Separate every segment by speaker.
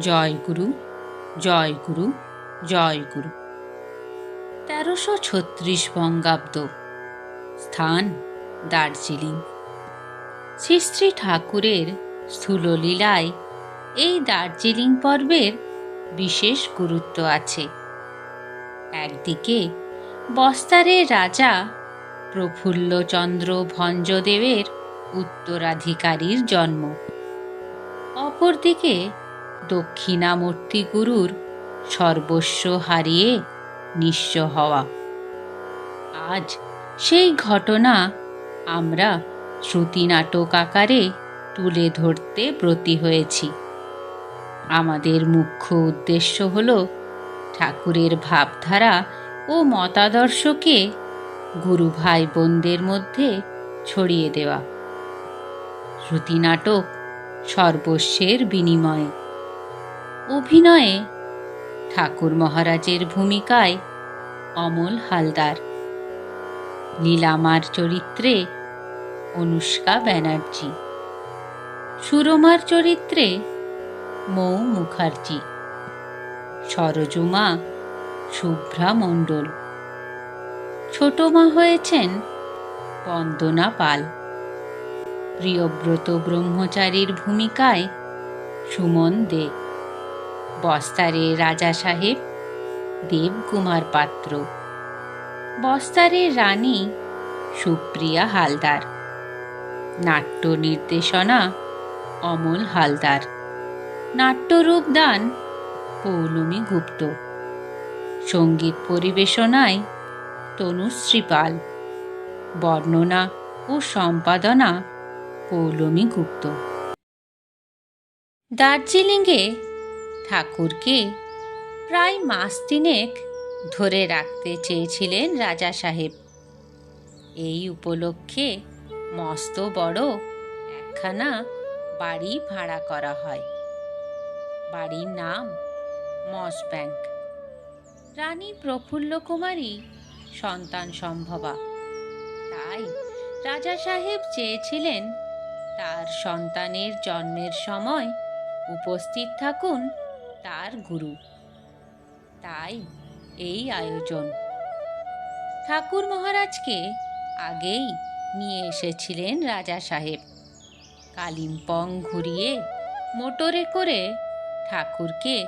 Speaker 1: জয় গুরু জয় গুরু জয় গুরু। তেরোশো ছত্রিশ বঙ্গাব্দ, স্থান দার্জিলিং। শ্রী শ্রী ঠাকুরের স্থূললীলায় এই দার্জিলিং পর্বের বিশেষ গুরুত্ব আছে। একদিকে বস্তারের রাজা প্রফুল্লচন্দ্র ভঞ্জদেবের উত্তরাধিকারীর জন্ম। অপরদিকে দক্ষিণামূর্তি গুরুর সর্বস্ব হারিয়ে নিঃস্ব হওয়া। আজ সেই ঘটনা আমরা শ্রুতি নাটক আকারে তুলে ধরতে ব্রতী হয়েছি। আমাদের মুখ্য উদ্দেশ্য হল ঠাকুরের ভাবধারা ও মতাদর্শকে গুরু ভাই বোনদের মধ্যে ছড়িয়ে দেওয়া। শ্রুতি নাটক সর্বস্বের বিনিময়ে। অভিনয়ে। ঠাকুর মহারাজের ভূমিকায় অমল হালদার। লীলামার চরিত্রে অনুষ্কা ব্যানার্জি। সুরমার চরিত্রে মৌ মুখার্জি। সরজুমা শুভ্রা মণ্ডল। ছোট মা হয়েছেন বন্দনা পাল। প্রিয়ব্রত ব্রহ্মচারীর ভূমিকায় সুমন দে। বস্তারের রাজা সাহেব, দেবকুমার পাত্র। বস্তারের রানী সুপ্রিয়া হালদার। নাট্য নির্দেশনা অমল হালদার। নাট্যরূপদান পৌলমী গুপ্ত। সংগীত পরিবেশনায় তনুশ্রী পাল। বর্ণনা ও সম্পাদনা পৌলমী গুপ্ত। দার্জিলিংয়ে ঠাকুরকে প্রায় মাস তিনেক ধরে রাখতে চেয়েছিলেন রাজা সাহেব। এই উপলক্ষে মস্ত বড় একখানা বাড়ি ভাড়া করা হয়। বাড়ির নাম মস ব্যাংক। রানী প্রফুল্ল কুমারী সন্তান সম্ভবা। তাই রাজা সাহেব চেয়েছিলেন তার সন্তানের জন্মের সময় উপস্থিত থাকুন তার গুরু। তাই এই আয়োজন। ঠাকুর মহারাজকে আগেই নিয়ে এসেছিলেন রাজা সাহেব। কালিম্পং ঘুরিয়ে মোটরে করে ঠাকুরকে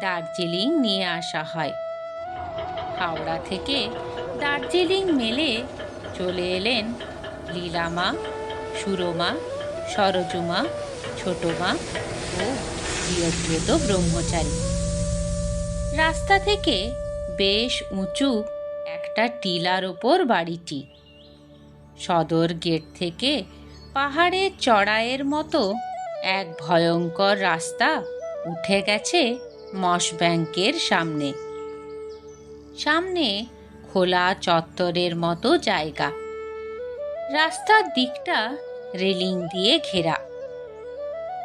Speaker 1: দার্জিলিং নিয়ে আসা হয়। হাওড়া থেকে দার্জিলিং মেলে চলে এলেন লীলামা, সুরমা, সরজুমা, ছোটমা ও প্রিয়ব্রত ব্রহ্মচারী। রাস্তা থেকে বেশ উঁচু একটা টিলার ওপর বাড়িটি। সদর গেট থেকে পাহাড়ের চড়াইয়ের মতো এক ভয়ঙ্কর রাস্তা উঠে গেছে মশ ব্যাংকের সামনে। সামনে খোলা চত্বরের মতো জায়গা। রাস্তার দিকটা রেলিং দিয়ে ঘেরা।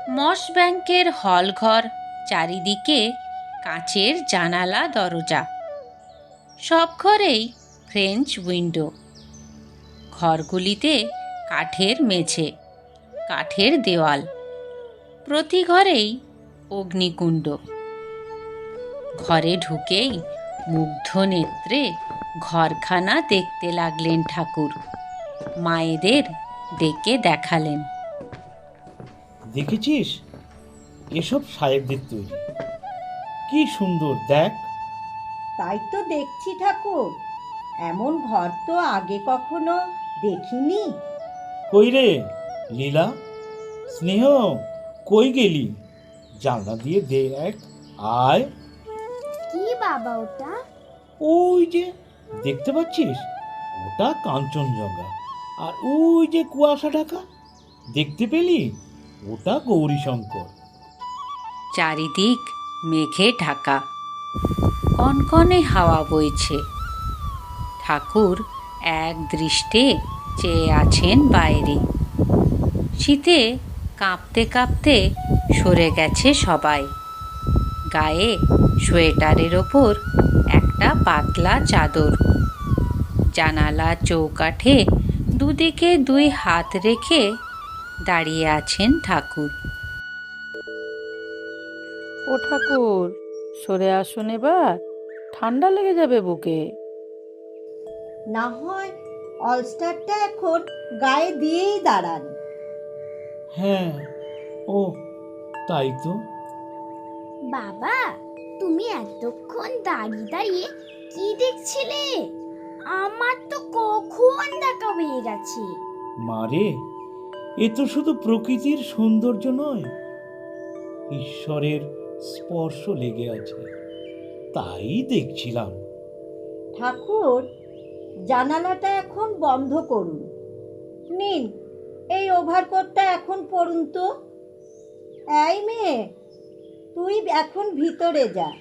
Speaker 1: মশ ব্যাংকের হলঘর, চারিদিকে কাঁচের জানালা, দরজা। সব ঘরেই ফ্রেঞ্চ উইন্ডো। ঘরগুলিতে কাঠের মেঝে, কাঠের দেওয়াল। প্রতি ঘরেই অগ্নিকুণ্ড। ঘরে ঢুকেই মুগ্ধ নেত্রে ঘরখানা দেখতে লাগলেন ঠাকুর। মায়েদের ডেকে দেখালেন।
Speaker 2: দেখেছিস? এসব সাহেবদের তৈরি। কি সুন্দর দেখ।
Speaker 3: তাই তো দেখছি ঠাকুর। এমন ঘর তো আগে কখনো দেখিনি।
Speaker 2: কই রে লীলা? স্নেহ কই গেলি? জানলা দিয়ে দে এক আয়।
Speaker 4: কি বাবা ওটা?
Speaker 2: ওই যে দেখতে পাচ্ছিস? ওটা কাঞ্চনজঙ্ঘা। আর ওই যে কুয়াশা ঢাকা দেখতে পেলি? ওটা গৌরীশঙ্কর।
Speaker 1: চারিদিক মেঘে ঢাকা। কনকনে হাওয়া বইছে। ঠাকুর এক দৃষ্টে চেয়ে আছেন বাইরে। শীতে কাঁপতে কাঁপতে সরে গেছে সবাই। গায়ে সোয়েটারের ওপর একটা পাতলা চাদর। জানালা চৌকাঠে দুদিকে দুই হাত রেখে দাঁড়িয়ে আছেন ঠাকুর।
Speaker 5: ও ঠাকুর সরে আসুন এবার। ঠান্ডা লেগে যাবে বুকে।
Speaker 3: না হয় অলস্টারটা এখন গায়ে দিয়েই দাঁড়ান।
Speaker 2: হ্যাঁ ও তাই তো।
Speaker 4: বাবা তুমি এতক্ষণ দাঁড়িয়ে দাঁড়িয়ে কি দেখছিলে? আমার তো কখন দেখা হয়ে গেছে।
Speaker 2: মারে এ তো শুধু প্রকৃতির সৌন্দর্য নয় ঈশ্বরের স্পর্শ লেগে আছে। তাই দেখছিলাম।
Speaker 3: ঠাকুর জানালাটা এখন বন্ধ করুন। নিন এই ওভারকোটটা এখন পরুন তো। এই মেয়ে তুই এখন ভিতরে যা।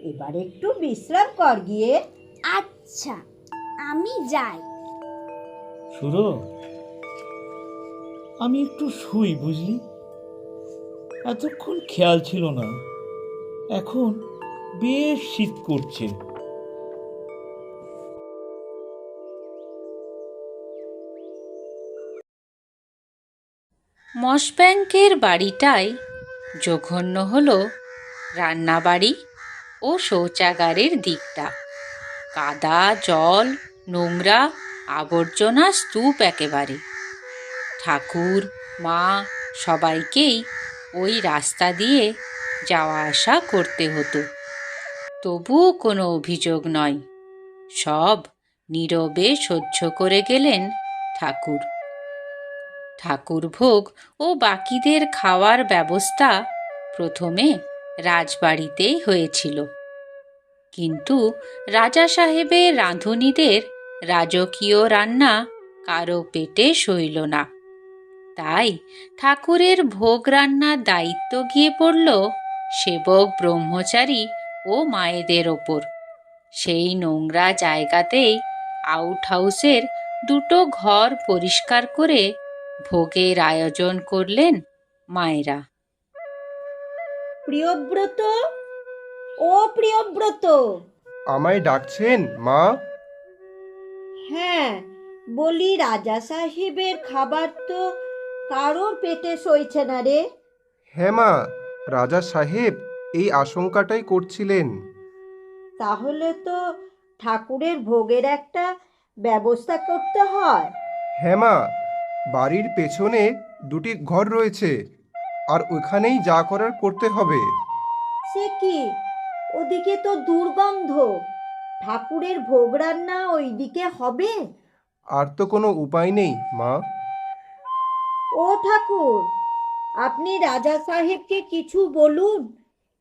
Speaker 3: এবার একটু বিশ্রাম কর গিয়ে।
Speaker 4: আচ্ছা আমি যাই।
Speaker 2: সুরো আমি একটু শুই, বুঝলি? এতক্ষণ খেয়াল ছিল না। এখন বেশ শীত করছে।
Speaker 1: মশব্যাংকের বাড়িটাই জঘন্য হলো রান্নাবাড়ি ও শৌচাগারের দিকটা। কাদা, জল, নোংরা, আবর্জনা, স্তূপ একেবারে। ঠাকুর, মা সবাইকেই ওই রাস্তা দিয়ে যাওয়া আসা করতে হতো। তবুও কোনো অভিযোগ নয়। সব নীরবে সহ্য করে গেলেন ঠাকুর। ঠাকুরভোগ ও বাকিদের খাওয়ার ব্যবস্থা প্রথমে রাজবাড়িতেই হয়েছিল। কিন্তু রাজা সাহেবের রাঁধুনিদের রাজকীয় রান্না কারও পেটে সইল না। তাই ঠাকুরের ভোগ রান্নার দায়িত্ব গিয়ে পড়ল সেবক ব্রহ্মচারী ও মায়েদের ওপর। সেই নোংরা জায়গাতেই আউট হাউসের দুটো ঘর পরিষ্কার করে ভোগের আয়োজন করলেন মায়েরা।
Speaker 3: প্রিয়ব্রত? ও প্রিয়ব্রত!
Speaker 6: আমায় ডাকছেন মা?
Speaker 3: হ্যাঁ বলি রাজা সাহেবের খাবার তো কারোর পেটে সইছে না রে।
Speaker 6: হ্যাঁ মা রাজা সাহেব এই আশঙ্কাটাই করছিলেন।
Speaker 3: তাহলে তো ঠাকুরের ভোগের একটা ব্যবস্থা করতে হয়।
Speaker 6: হ্যাঁ মা বাড়ির পেছনে দুটি ঘর রয়েছে আর ওখানেই যা করার করতে হবে।
Speaker 3: সে কি? ওদিকে তো দুর্গন্ধ। ঠাকুরের ভোগ রান্না ওইদিকে হবে?
Speaker 6: আর তো কোনো উপায় নেই মা।
Speaker 3: ও ঠাকুর, আপনি রাজা সাহেবকে কিছু বলুন,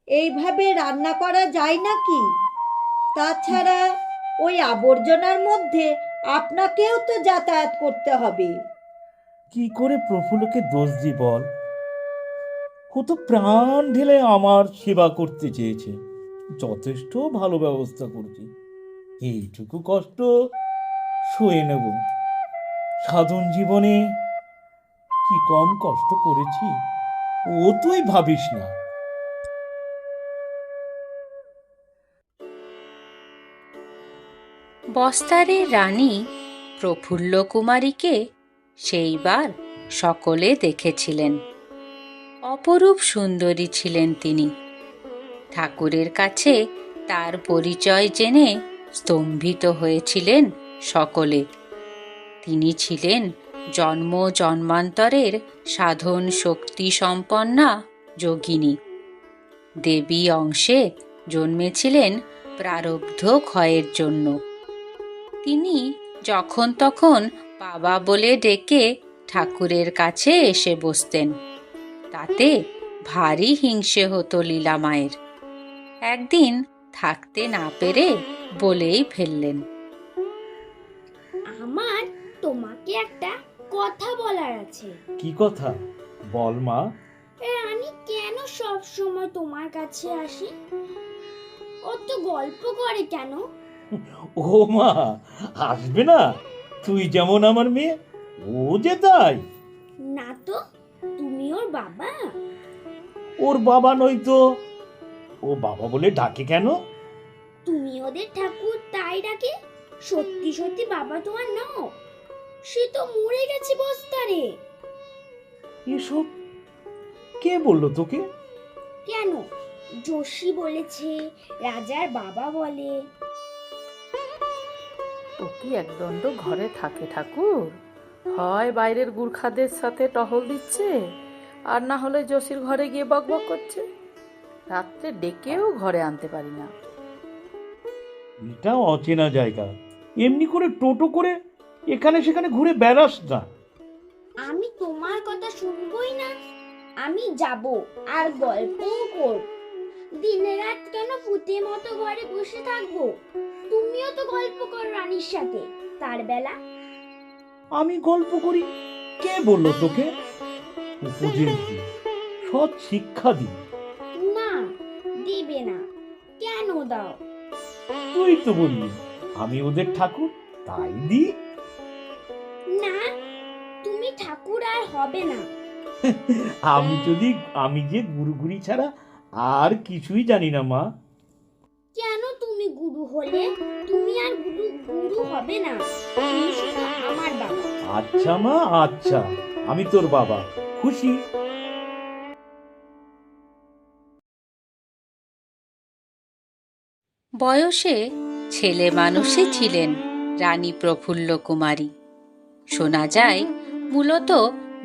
Speaker 3: এইভাবে রান্না করা যায় নাকি? তাছাড়া ওই আবর্জনার মধ্যে আপনাকেও তো যাতায়াত করতে হবে।
Speaker 2: কি করে প্রফুল্লকে দোষ দি বল? ও তো প্রাণ ঢেলে আমার সেবা করতে চেয়েছে। যথেষ্ট ভালো ব্যবস্থা করছি। এইটুকু কষ্ট সয়ে নেব। সাধন জীবনে কি কম কষ্ট করেছি? ও তুই ভাবিস না।
Speaker 1: বস্তারে রানী প্রফুল্ল কুমারীকে সেইবার সকলে দেখেছিলেন। অপরূপ সুন্দরী ছিলেন তিনি। ঠাকুরের কাছে তার পরিচয় জেনে স্তম্ভিত হয়েছিলেন সকলে। তিনি ছিলেন জন্ম জন্মান্তরের সাধন শক্তি সম্পন্না যোগিনী। দেবী অংশে জন্মেছিলেন প্রারব্ধ ক্ষয়ের জন্য। তিনি যখন তখন বাবা বলে ডেকে ঠাকুরের কাছে এসে বসতেন। তাতে ভারী হিংসে হতো লীলা মায়ের। একদিন থাকতে না পেরে বলেই ফেললেন,
Speaker 4: আমার তোমাকে একটা কথা বলার আছে।
Speaker 2: কি কথা? বল মা।
Speaker 4: রানী কেন সব সময় তোমার কাছে আসে? ও তো গল্প করে কেন?
Speaker 2: ও মা আসবে না। তুই যেমন আমার মেয়ে ও যে তাই।
Speaker 4: না তো তুমি ওর বাবা।
Speaker 2: ওর বাবা নই তো। ও বাবা বলে ডাকে কেন?
Speaker 4: তুমি ওদের ঠাকুর তাই ডাকে? সত্যি সত্যি বাবা তোমার নাও। সে তো মরে গেছে বস্তারে।
Speaker 2: এসব কে বলল তোকে?
Speaker 4: কেন? যোশী বলেছে রাজার বাবা বলে।
Speaker 5: ও কি একদণ্ড ঘরে থাকে ঠাকুর? হয় বাইরের গুর্খাদের সাথে টহল দিচ্ছে আর না হলে জসির ঘরে গিয়ে বকবক করছে। রাত্রে ডেকেও ঘরে আনতে পারি না।
Speaker 2: এটা অচেনা জায়গা। এমনি করে টোটো করে এখানে সেখানে ঘুরে বেড়াস না।
Speaker 4: আমি তোমার কথা শুনবই না। আমি যাব আর গল্পও করব। দিনে রাত কেন ভূতের মতো ঘরে বসে থাকব? তুমিও তো গল্প করো রানীর সাথে তার বেলা।
Speaker 2: আমি গল্প করি কে বলল তোকে? উপদেশ দি সৎ শিক্ষা দি।
Speaker 4: না দিবে না কেন দাও?
Speaker 2: তুই তো বললি আমি ওদের ঠাকুর তাই দি।
Speaker 4: হবে না।
Speaker 2: আমি যদি আমি যে গুরুগুরি ছাড়া আর কিছুই জানি না মা।
Speaker 4: কেন তুমি গুরু হলে? তুমি আর গুরু গুরু হবে না। তুমি শুধু আমার বাবা।
Speaker 2: আচ্ছা মা আচ্ছা। আমি তোর বাবা। খুশি?
Speaker 1: বয়সে ছেলে মানুষই ছিলেন রানী প্রফুল্ল কুমারী শোনা যায় মূলত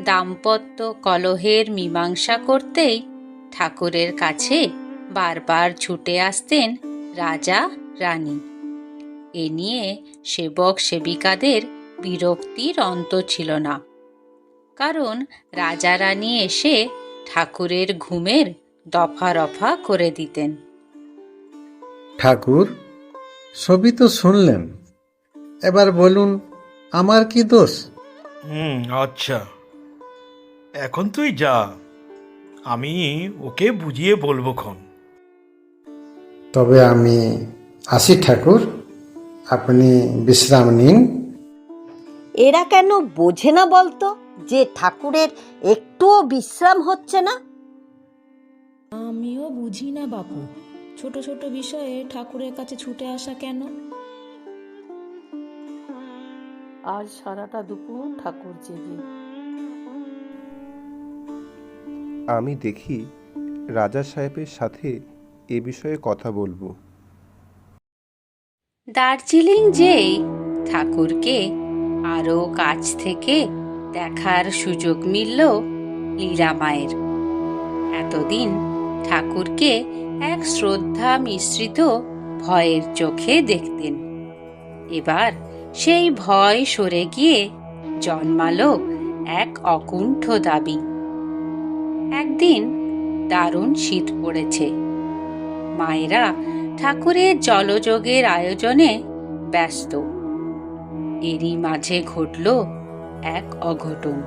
Speaker 1: দাম্পত্য কলহের মীমাংসা করতেই ঠাকুরের কাছে বারবার ছুটে আসতেন রাজা রানী। এ নিয়ে সেবক সেবিকাদের বিরক্তির অন্ত ছিল না। কারণ রাজা রানী এসে ঠাকুরের ঘুমের দফা রফা করে দিতেন।
Speaker 7: ঠাকুর সবই তো শুনলেন। এবার বলুন আমার কি দোষ?
Speaker 2: হুম আচ্ছা। এখন তুই যা। আমি ওকে বুঝিয়ে বলব খন।
Speaker 7: তবে আমি আসি ঠাকুর আপনি বিশ্রাম নিন।
Speaker 3: এরা কেন বোঝে না বলতো যে ঠাকুরের একটুও বিশ্রাম হচ্ছে না?
Speaker 8: আমিও বুঝি না বাপু ছোট ছোট বিষয়ে ঠাকুরের কাছে ছুটে আসা কেন?
Speaker 5: আজ সারাটা দুপুর ঠাকুর জেগে।
Speaker 6: আমি দেখি রাজা সাহেবের সাথে এ বিষয়ে কথা বলব।
Speaker 1: দার্জিলিং যেই ঠাকুরকে আরও কাছ থেকে দেখার সুযোগ মিলল লীলামায়ের এতদিন ঠাকুরকে এক শ্রদ্ধা মিশ্রিত ভয়ের চোখে দেখতেন। এবার সেই ভয় সরে গিয়ে জন্মালো এক অকুণ্ঠ দাবি। একদিন দারুণ শীত পড়েছে। মায়েরা ঠাকুরের জলযোগের আয়োজনে ব্যস্ত। এরই মাঝে ঘটল এক অঘটন।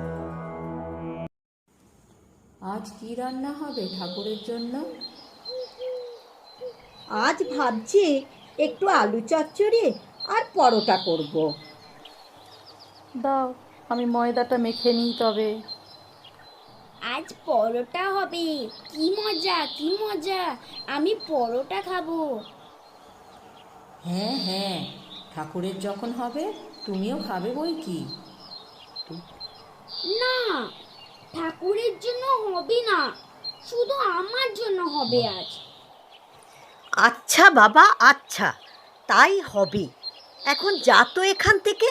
Speaker 8: আজ কি রান্না হবে ঠাকুরের জন্য?
Speaker 3: আজ ভাবছি একটু আলু চচ্চড়ি আর পরোটা করব।
Speaker 5: দাও আমি ময়দাটা মেখে নিই তবে।
Speaker 4: আজ পরোটা হবে। কি মজা কি মজা। আমি পরোটা খাব।
Speaker 8: হ্যাঁ হ্যাঁ ঠাকুরের যখন হবে তুমিও খাবে বই কি?
Speaker 4: না ঠাকুরের জন্য হবে না শুধু আমার জন্য হবে আজ।
Speaker 3: আচ্ছা বাবা আচ্ছা তাই হবে। এখন যা তো এখান থেকে।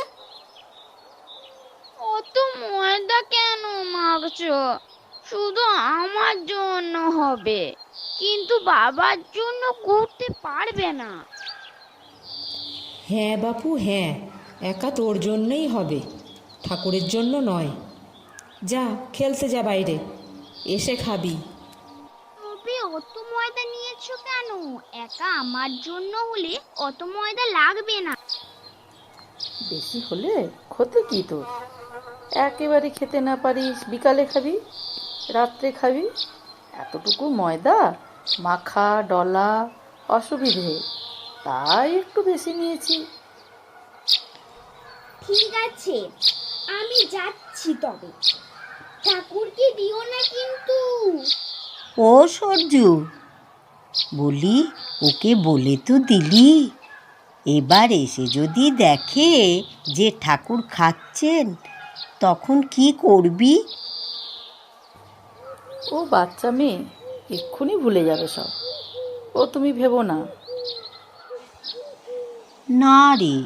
Speaker 4: অত ময়দা কেন মাখছো? শুধু আমার জন্য হবে কিন্তু বাবার জন্য করতে পারবে না।
Speaker 8: হ্যাঁ বাপু হ্যাঁ একা তোর জন্যই হবে ঠাকুরের জন্য নয়। যা খেলতে যা বাইরে এসে খাবি।
Speaker 4: তবে অত ময়দা নিয়েছো কেন? একা আমার জন্য হলে অত ময়দা লাগবে না।
Speaker 5: বেশি হলে ক্ষতি কি তোর? একেবারে খেতে না পারিস বিকালে খাবি। রাত্রে খাবি? এতটুকু ময়দা মাখা ডলা অসুবিধে। তাই একটু বেশি নিয়েছি।
Speaker 4: ঠিক আছে আমি যাচ্ছি তবে। ঠাকুরকে দিও না কিন্তু।
Speaker 3: ও সরজু বলি ওকে বলে তো দিলি। এবার এসে যদি দেখে যে ঠাকুর খাচ্ছেন তখন কি করবি?
Speaker 5: ও বাচ্চা মেয়ে এক্ষুনি ভুলে যাবে সব। ও তুমি ভেবো না।
Speaker 3: না রে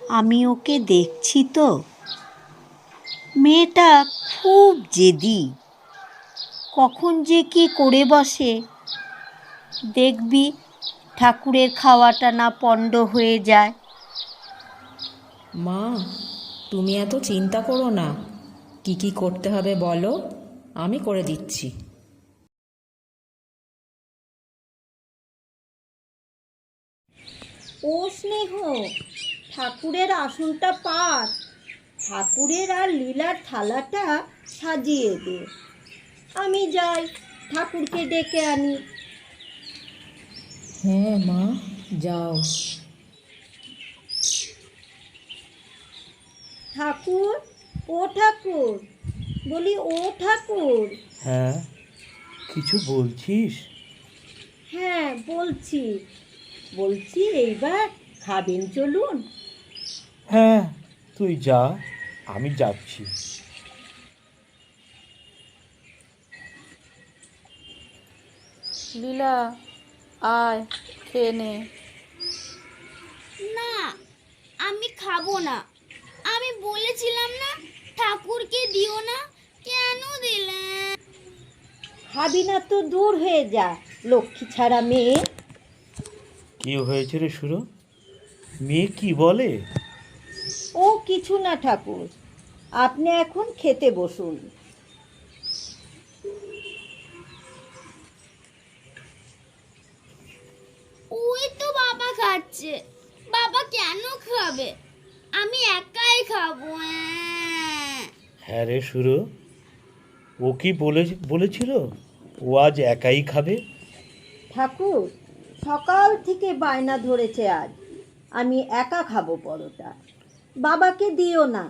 Speaker 3: আমি ওকে দেখছি তো। মেয়েটা খুব জেদি। কখন যে কি করে বসে। দেখবি ঠাকুরের খাওয়াটা না পণ্ড হয়ে যায়।
Speaker 8: মা তুমি এত চিন্তা করো না। কি কি করতে হবে বলো? আমি করে দিচ্ছি।
Speaker 3: ও স্নেহ ঠাকুরের আসনটা পাত ঠাকুরের আর লীলার থালাটা সাজিয়ে দে। আমি যাই ঠাকুরকে ডেকে আনি।
Speaker 8: হ্যাঁ মা যাও।
Speaker 3: ঠাকুর ও ঠাকুর। বলি ও ঠাকুর।
Speaker 2: হ্যাঁ কিছু বলছিস?
Speaker 3: হ্যাঁ বলছি। বলছি এইবার খাবেন চলুন।
Speaker 2: হ্যাঁ তুই যা আমি যাচ্ছি।
Speaker 5: লীলা আয় খেয়ে নে।
Speaker 4: না আমি খাব না। আমি বলেছিলাম না ঠাকুরকে দিও না।
Speaker 3: খাবি না তো দূর হয়ে যা। লক্ষ্মী ছাড়া মেয়ে।
Speaker 2: কি হয়েছে রে সুরো মেয়ে কি বলে?
Speaker 3: ও কিছু না ঠাকুর আপনি এখন খেতে বসুন।
Speaker 4: ওই তো বাবা খাচ্ছে। বাবা কেন খাবে? আমি একাই খাব।
Speaker 2: হ্যাঁ রে সুরো ও কি বলে বলেছিল? ও আজ একাই খাবে?
Speaker 3: ঠাকুর সকাল থেকে বায়না ধরেছে আজ। আমি একা খাব পরোটা। বাবাকে দিও না।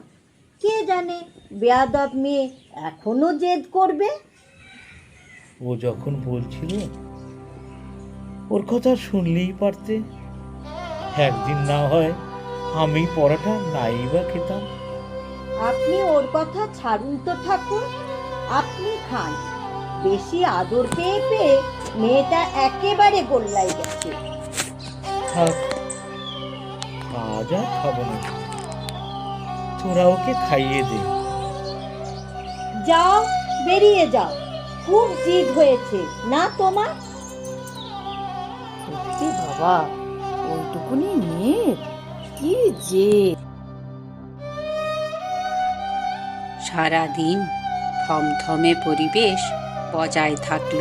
Speaker 3: কে জানে বেয়াদব মেয়ে এখনও জেদ করবে?
Speaker 2: ও যখন বলছিল ওর কথা শুনলেই পারতে। একদিন না হয় আমি পরোটা নাই বা খেতাম।
Speaker 3: আপনি ওর কথা ছাড়ুন তো ঠাকুর। আপনি খান। বেশি আদর পেয়ে পেয়ে মেয়েটা একেবারে গোল্লাই গেছে।
Speaker 2: থাক আজ আর খাব না। তোরা ওকে খাইয়ে দে।
Speaker 3: যাও বেরিয়ে যাও। খুব জিদ হয়েছে। না তোমার?
Speaker 5: সত্যি বাবা ওইটুকুনি মেয়ের? কি যে?
Speaker 1: সারাদিন থমথমে পরিবেশ বজায় থাকল।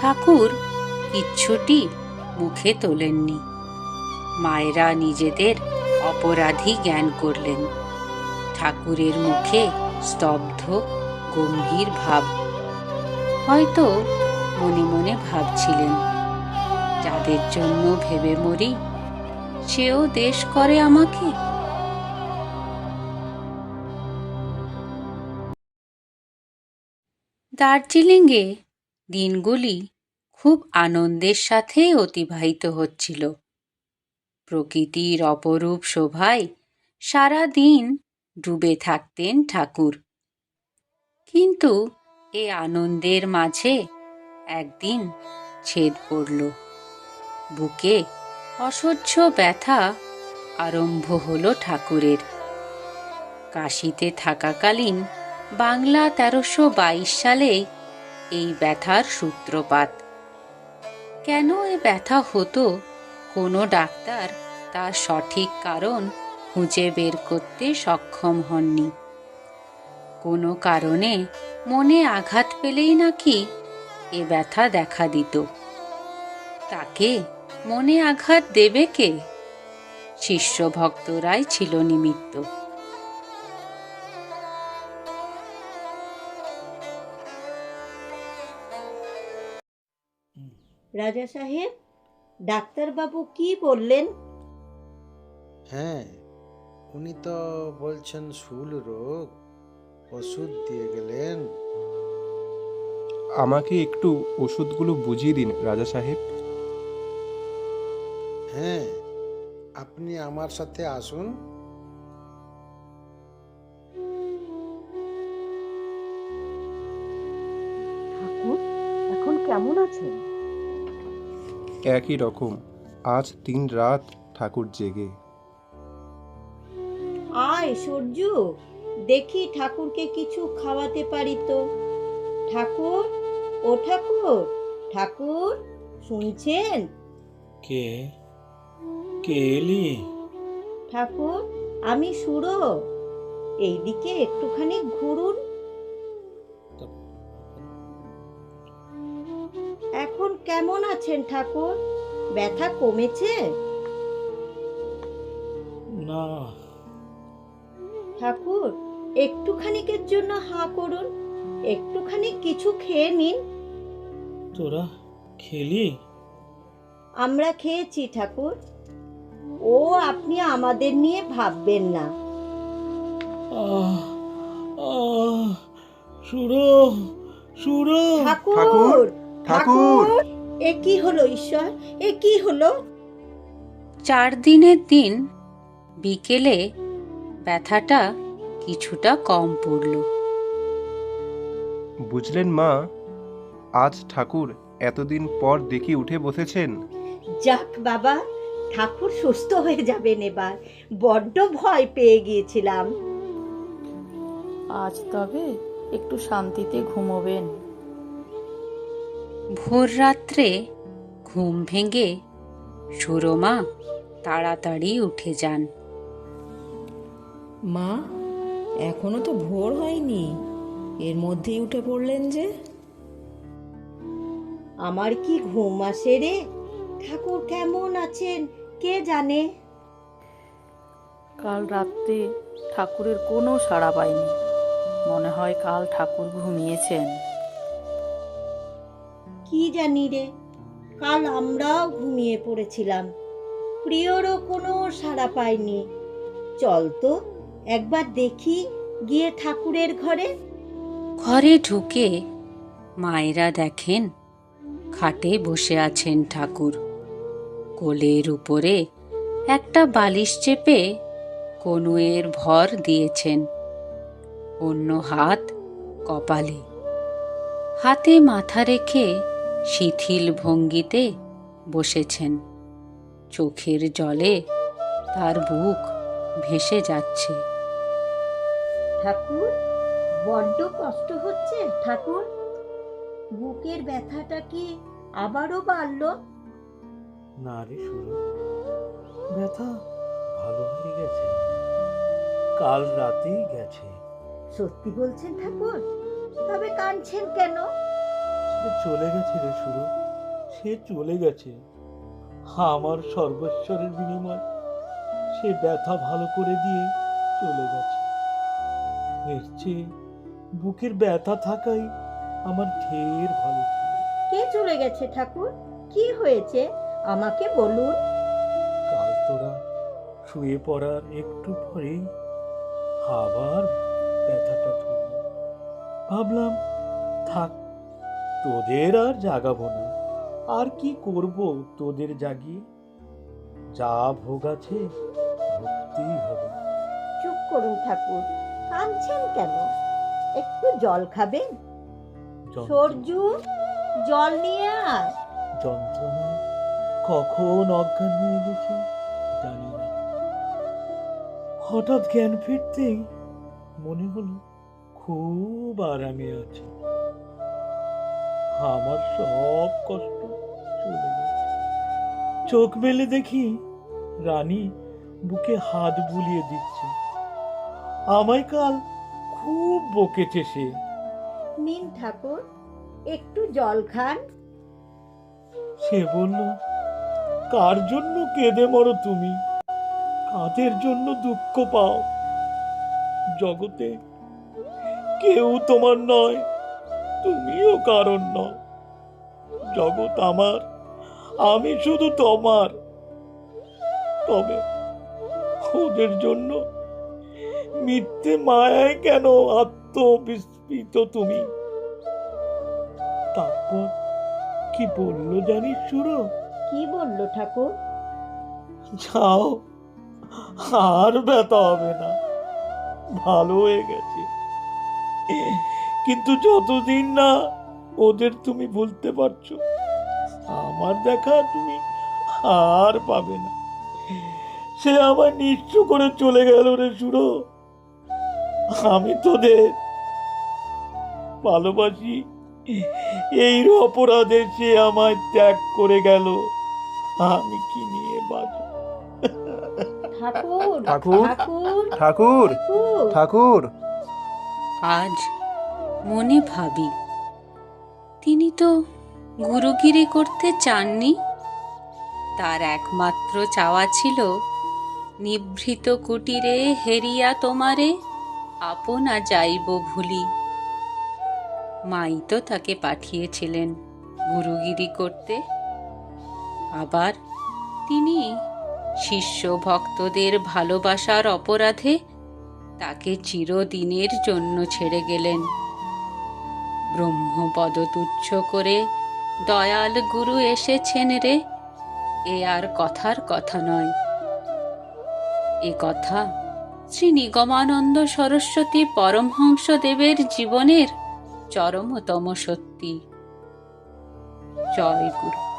Speaker 1: ঠাকুর কিচ্ছুটি মুখে তোলেননি। মায়েরা নিজেদের অপরাধী জ্ঞান করলেন। ঠাকুরের মুখে স্তব্ধ, গম্ভীর ভাব। হয়তো মনে মনে ভাবছিলেন, যাদের জন্য ভেবে মরি, সেও দেশ করে আমাকে? দার্জিলিংয়ে দিনগুলি খুব আনন্দের সাথে অতিবাহিত হচ্ছিল। প্রকৃতির অপরূপ শোভায় সারা দিন ডুবে থাকতেন ঠাকুর। কিন্তু এ আনন্দের মাঝে একদিন ছেদ পড়ল। বুকে অসহ্য ব্যথা আরম্ভ হলো ঠাকুরের। কাশিতে থাকাকালীন বাংলা তেরোশো বাইশ সালে এই ব্যথার সূত্রপাত। কেন এ ব্যথা হতো? কোনো ডাক্তার তার সঠিক কারণ খুঁজে বের করতে সক্ষম হননি। কোনো কারণে মনে আঘাত পেলেই নাকি এ ব্যথা দেখা দিত। তাকে মনে আঘাত দেবে কে? শিষ্য ভক্তরাই ছিল নিমিত্ত।
Speaker 3: রাজা সাহেব ডাক্তারবাবু কি বললেন?
Speaker 9: হ্যাঁ উনি তো বলছেন শুল রোগ ওষুধ দিয়ে গেলেন।
Speaker 6: আমাকে একটু ওষুধগুলো বুঝিয়ে দিন রাজা সাহেব।
Speaker 9: হ্যাঁ আপনি আমার সাথে আসুন।
Speaker 5: ঠাকুর এখন কেমন আছেন?
Speaker 6: একই রকম। আজ তিন রাত ঠাকুর জেগে।
Speaker 3: আয় সূর্য দেখি ঠাকুরকে কিছু খাওয়াতে পারি তো। ঠাকুর ও ঠাকুর ঠাকুর শুনছেন?
Speaker 2: কে? কে এলি?
Speaker 3: ঠাকুর আমি সুরো। এইদিকে একটুখানি ঘুরুন। কেমন আছেন ঠাকুর? ব্যথা কমেছে?
Speaker 2: না।
Speaker 3: ঠাকুর একটুখানিকের জন্য হাঁ করুন। একটুখানি কিছু খেয়ে নিন।
Speaker 2: তোরা খেলি?
Speaker 3: আমরা খেয়েছি ঠাকুর। ও আপনি আমাদের নিয়ে ভাববেন না।
Speaker 2: আহ আহ সুরো সুরো
Speaker 3: ঠাকুর?
Speaker 6: ঠাকুর!
Speaker 3: এ কি হলো ঈশ্বর? এ কি হলো?
Speaker 1: চার দিনের দিন বিকেলে ব্যথাটা কিছুটা কম পড়ল।
Speaker 6: বুঝলেন মা আজ ঠাকুর এতদিন পর দেখি উঠে বসেছেন।
Speaker 3: যাক বাবা ঠাকুর সুস্থ হয়ে যাবেন এবার। বড্ড ভয় পেয়ে গিয়েছিলাম।
Speaker 5: আজ তবে একটু শান্তিতে ঘুমোবেন।
Speaker 1: ভোর রাত্রে ঘুম ভেঙে সুরমা তাড়াতাড়ি উঠে যান।
Speaker 8: মা এখনও তো ভোর হয়নি। এর মধ্যেই উঠে পড়লেন যে।
Speaker 3: আমার কি ঘুম আসে রে? ঠাকুর কেমন আছেন? কে জানে?
Speaker 5: কাল রাত্রে ঠাকুরের কোনো সাড়া পাইনি। মনে হয় কাল ঠাকুর ঘুমিয়েছেন।
Speaker 3: কি জানি রে? কাল আমরাও ঘুমিয়ে পড়েছিলাম। প্রিয়রও কোনো সাড়া পায়নি চল তো, একবার দেখি গিয়ে ঠাকুরের ঘরে।
Speaker 1: ঘরে ঢুকে মায়েরা দেখেন, খাটে বসে আছেন ঠাকুর। কোলের উপরে একটা বালিশ চেপে কনুয়ের ভর দিয়েছেন, অন্য হাত কপালে। হাতে মাথা রেখে শিথিল ভঙ্গিতে বসেছেন। চোখের জলে তার বুক ভেসে যাচ্ছে।
Speaker 3: ঠাকুর বড্ড কষ্ট হচ্ছে ঠাকুর। বুকের ব্যথাটা কি আবারও বাড়ল?
Speaker 2: না রে সুরো ব্যথা ভালো হয়ে গেছে। কাল রাতেই গেছে।
Speaker 3: সত্যি বলছেন ঠাকুর? তবে কাঁদছেন কেন?
Speaker 2: সে চলে গেছে রে সুরো সে চলে গেছে। আমার সর্বস্বরের বিনিময় সে ব্যথা ভালো করে দিয়ে চলে গেছে। এর চেয়ে বুকের ব্যথা থাকাই আমার ঢের ভালো
Speaker 3: কে চলে গেছে ঠাকুর? কি হয়েছে? আমাকে বলুন।
Speaker 2: কাল তোরা শুয়ে পড়ার একটু পরেই আবার ব্যথাটা ধরল ভাবলাম থাক তোদের আর জাগাবো না। আর কি করব তোদের জাগিয়ে? যা ভোগ আছে ভুগতেই হবে।
Speaker 3: চুপ করুন ঠাকুর কাঁদছেন কেন? একটু জল খাবেন?
Speaker 2: যন্ত্র-
Speaker 3: সরজু জল নিয়ে আয়।
Speaker 2: যন্ত্রণায় কখন অজ্ঞান হয়ে গেছে? জানি না। হঠাৎ জ্ঞান ফিরতেই মনে হলো খুব আরামে আছে। আমার সব কষ্ট চলে গেছে। চোখ মেলে দেখি রানী বুকে হাত বুলিয়ে দিচ্ছে। আমায় কাল খুব বকেছে সে।
Speaker 3: নিন ঠাকুর একটু জল খান।
Speaker 2: সে বলল কার জন্য কেঁদে মরো তুমি? কাদের জন্য দুঃখ পাও? জগতে কেউ তোমার নয়। তুমিও কারণ নয় জগৎ আমার আমি শুধু তোমার। তবে ওদের জন্য মিথ্যে মায়ায় কেন আত্মবিস্মৃত তুমি? তারপর কি বলল জানিস সুরো?
Speaker 3: কি বলল ঠাকুর?
Speaker 2: যাও আর ব্যথা হবে না। ভালো হয়ে গেছে। কিন্তু যতদিন না ওদের তুমি ভুলতে পারছ আমার দেখা তুমি আর পাবে না। সে আমার নিঃস্ব করে চলে গেল রে সুরো। আমি তোদের ভালোবাসি। এই অপরাধে সে আমায় ত্যাগ করে গেল। আমি কি নিয়ে বাঁচব?
Speaker 3: ঠাকুর
Speaker 6: ঠাকুর?
Speaker 3: ঠাকুর
Speaker 6: ঠাকুর
Speaker 3: ঠাকুর।
Speaker 6: ঠাকুর।
Speaker 1: আজ মনে ভাবি। তিনি তো গুরুগিরি করতে চাননি। তার একমাত্র চাওয়া ছিল, নিভৃত কুটিরে হেরিয়া তোমারে, আপনা যাইব ভুলি। মাই তো তাকে পাঠিয়েছিলেন গুরুগিরি করতে। আবার তিনি শিষ্য ভক্তদের ভালোবাসার অপরাধে তাকে চিরদিনের জন্য ছেড়ে গেলেন। ব্রহ্মপদ তুচ্ছ করে দয়াল গুরু এসেছেন রে। এ আর কথার কথা নয়। এ কথা শ্রী নিগমানন্দ সরস্বতী পরমহংস দেবের জীবনের চরমতম সত্যি। জয় গুরু।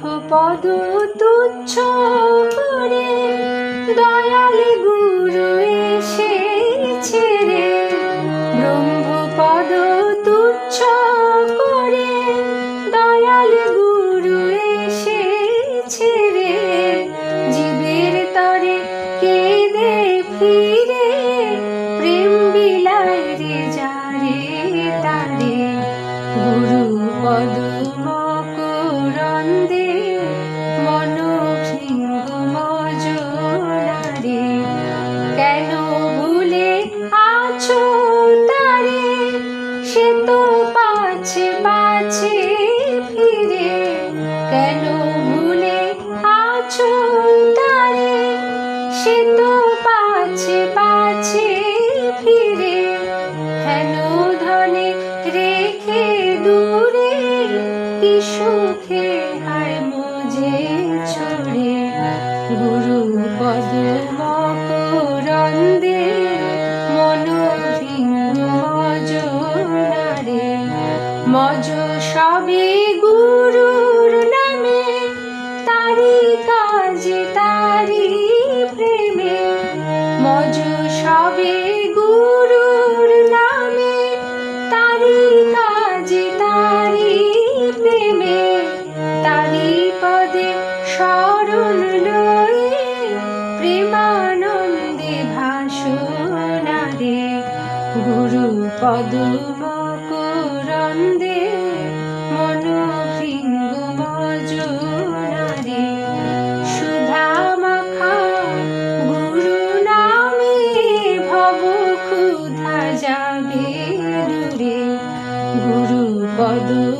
Speaker 10: ব্রহ্মপদ তুচ্ছ করে দয়াল গুরু এসেছে। সুখে হায় মুঝে ছড়ে গুরু পদ পদম মন ভৃঙ্গ মজনারে সুধা মাখা গুরু নামে ভব ক্ষুধা যাবে দূরে গুরু পদম